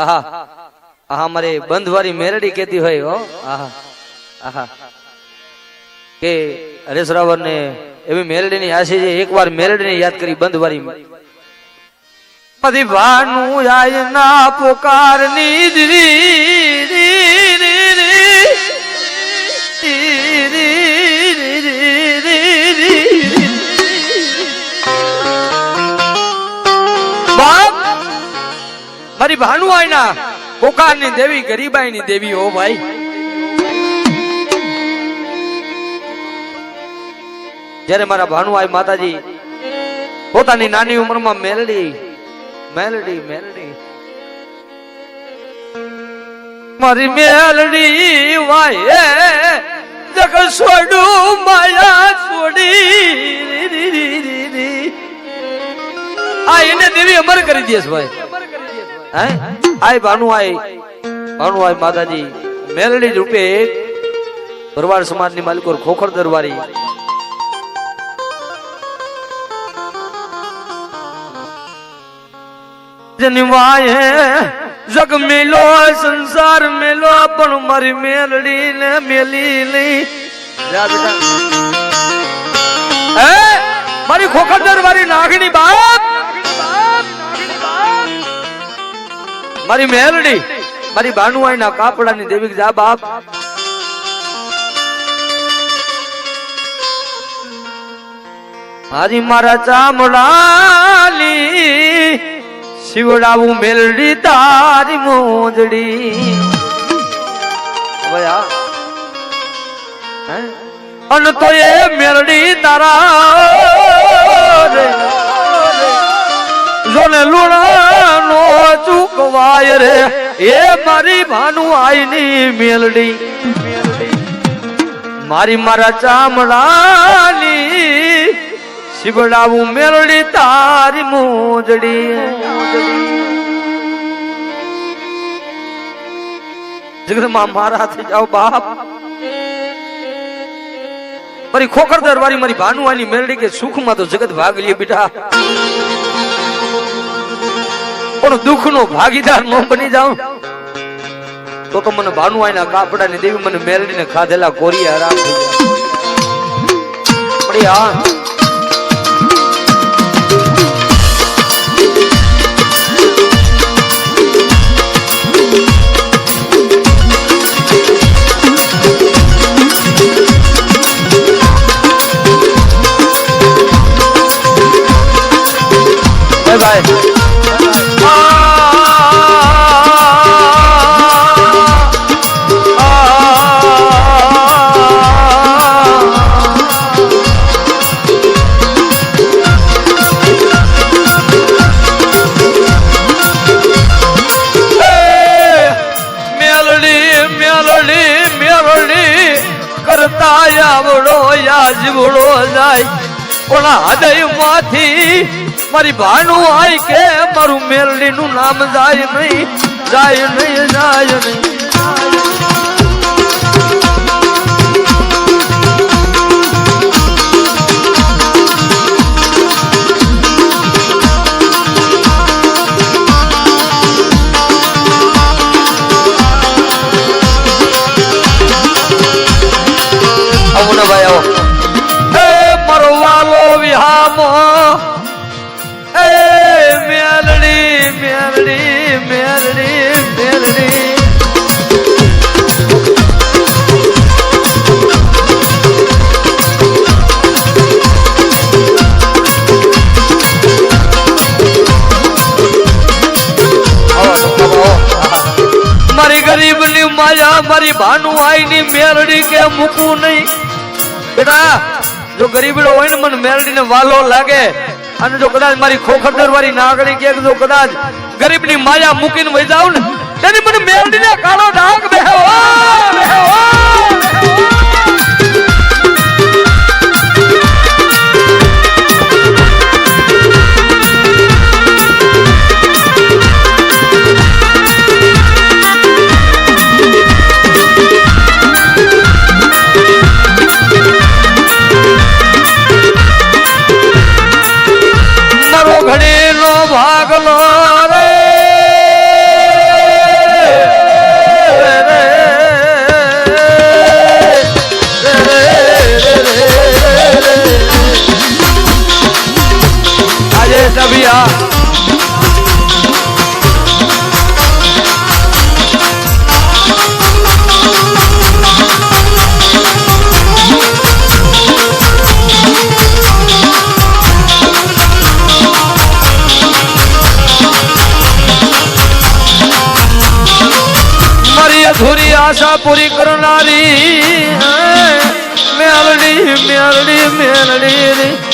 આહા આહા બંધવારી મેરડી કેતી હોય હો કે હરેશ રાવર ને એવી મેરડી ની આશી છે, એકવાર મેરડી ને યાદ કરી બંધવારી પછી ભાનું આય ના પોકારની મારી ભાનુ આયના ની દેવી ગરીબાઈ ની દેવી હો ભાઈ. જયારે મારા ભાનુભાઈ માતાજી, પોતાની નાની ઉંમરમાં મેલડી મેલડી મેલડી. મારી મેલડી વાય જગ છોડું, માયા છોડી. એને દેવી અમર કરી દેશ ભાઈ. હે? આય ભાનુ આય. ભાનુ આય માતાજી. મેલડી રૂપે ભરવાડ સમાજની માલિકોર ખોખર દરબારી. જનવાય જગ મેલો, સંસાર મેલો, પણ મારી મેલડી ને મેલી નહીં. જા બેટા. હે? મારી ખોખર દરબારી નાગણી બાપ. મારી મેલડી, મારી ભાનુઆઈ ના કાપડાની દેવી જા બાપ હારી મારા ચામડાલી, શિવડાવું મેલડી તારી મોજડી? અન તો એ મેલડી તારા. જોને લુણાનો ચૂકવાય રે. એ મારી ભાનુ આઈની મેલડી. મારી મારા ચામડાની શિવડાવું મેલડી તારી મોજડી. જગતમાં મારા થઈ જાઓ બાપ. મારી ખોખર દરબારી મારી ભાનુવાની મેલડી કે સુખમાં તો જગત ભાગ લે બેટા. પણ દુઃખ નો ભાગીદાર ન બની જાઉં. તો તો મને ભાનુઆઈ ના કાપડા ની દેવી મને મેલડી ને ખાધેલા કોરી જાય પણ હા બાય યાજવડો જાય. પણ હૃદયમાંથી મારી ભાનુ આય કે મારું મેરડી નું નામ જાય નહીં જાય નહીં જાય નહીં. માયા મારી ભાનુ આઈની મેરડી કે મૂકું નહીં. બેટા, જો ગરીબડો હોય ને મને મેરડીને વાલો લાગે, અને જો કદાચ મારી ખોખર વાળી નાગણી કે જો કદાચ ગરીબની માયા મૂકીને વહી જાઉં ને, તેની મને મેરડીને કાળો ડાઘ બેહો બેહો મારો આશા પૂરી કરનારી મેલડી મેલડી મેલડી